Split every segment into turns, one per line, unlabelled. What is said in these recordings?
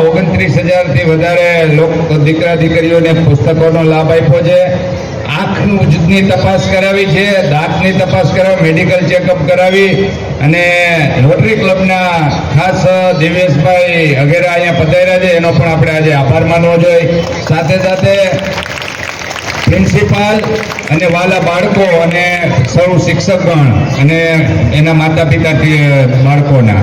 ઓગણત્રીસ હજારથી વધારે લોક દીકરા દીકરીઓને પુસ્તકોનો લાભ આપ્યો છે. આંખની તપાસ કરાવી છે, દાંતની તપાસ કરાવી, મેડિકલ ચેકઅપ કરાવી અને રોટરી ક્લબના ખાસ દિવેશભાઈ વગેરે અહીંયા પધાર્યા છે. એનો પણ આપણે આજે આભાર માનવો જોઈએ. સાથે સાથે પ્રિન્સિપાલ અને વાલા બાળકો અને સૌ શિક્ષકગણ અને એના માતા પિતા બાળકોના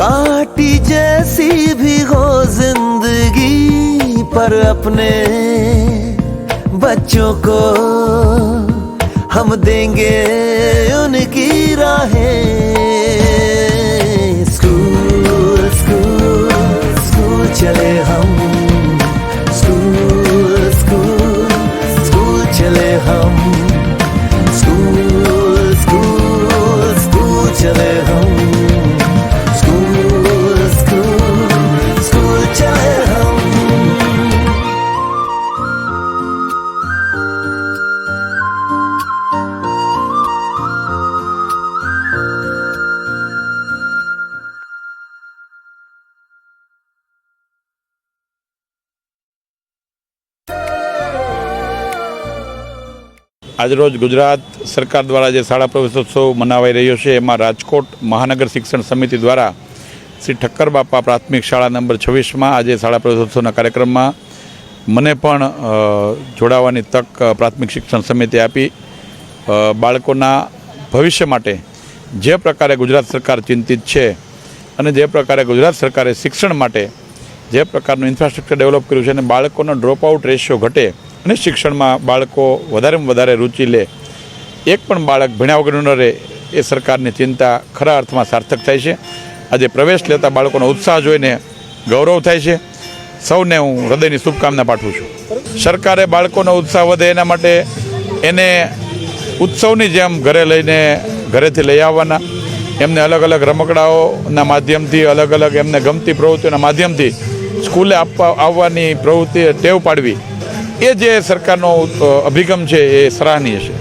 काटी जैसी भी हो ज़िंदगी पर अपने बच्चों को हम देंगे उनकी राहें। स्कूल स्कूल स्कूल चले हम। स्कूल स्कूल स्कूल चले हम।
આજરોજ ગુજરાત સરકાર દ્વારા જે શાળા પ્રવેશોત્સવ મનાવાઈ રહ્યો છે, એમાં રાજકોટ મહાનગર શિક્ષણ સમિતિ દ્વારા શ્રી ઠક્કર બાપા પ્રાથમિક શાળા નંબર છવ્વીસમાં આજે શાળા પ્રવેશોત્સવના કાર્યક્રમમાં મને પણ જોડાવાની તક પ્રાથમિક શિક્ષણ સમિતિ આપી. બાળકોના ભવિષ્ય માટે જે પ્રકારે ગુજરાત સરકાર ચિંતિત છે અને જે પ્રકારે ગુજરાત સરકારે શિક્ષણ માટે જે પ્રકારનું ઇન્ફ્રાસ્ટ્રક્ચર ડેવલપ કર્યું છે અને બાળકોનો ડ્રોપ આઉટ રેશિયો ઘટે અને શિક્ષણમાં બાળકો વધારેમાં વધારે રુચિ લે, એક પણ બાળક ભણ્યા વગરનું ન રહે, એ સરકારની ચિંતા ખરા અર્થમાં સાર્થક થાય છે. આજે પ્રવેશ લેતા બાળકોનો ઉત્સાહ જોઈને ગૌરવ થાય છે. સૌને હું હૃદયની શુભકામના પાઠવું છું. સરકારે બાળકોનો ઉત્સાહ વધે એના માટે એને ઉત્સવની જેમ ઘરે લઈને ઘરેથી લઈ આવવાના. એમને અલગ અલગ રમકડાઓના માધ્યમથી, અલગ અલગ એમને ગમતી પ્રવૃત્તિઓના માધ્યમથી સ્કૂલે આપવા, આવવાની પ્રવૃત્તિ ટેવ પાડવી. એ જે સરકારનો અભિગમ છે એ સરાહનીય છે.